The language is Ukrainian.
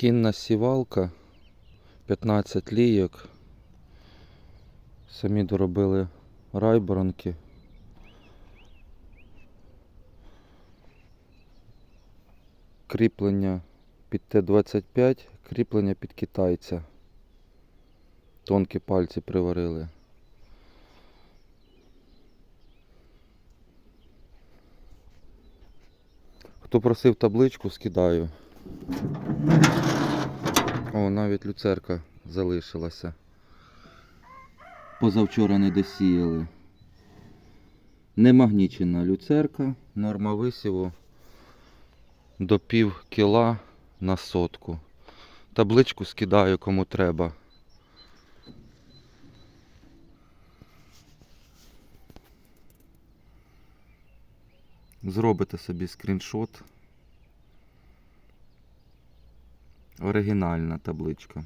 Кінна сівалка, 15 лійок. Самі доробили райборонки. Кріплення під Т-25, кріплення під китайця. Тонкі пальці приварили. Хто просив табличку, скидаю. О, навіть люцерка залишилася. Позавчора не досіяли. Немагнічена люцерка, норма висіву до пів кіла на сотку. Табличку скидаю кому треба. Зробите собі скріншот. Оригінальна табличка.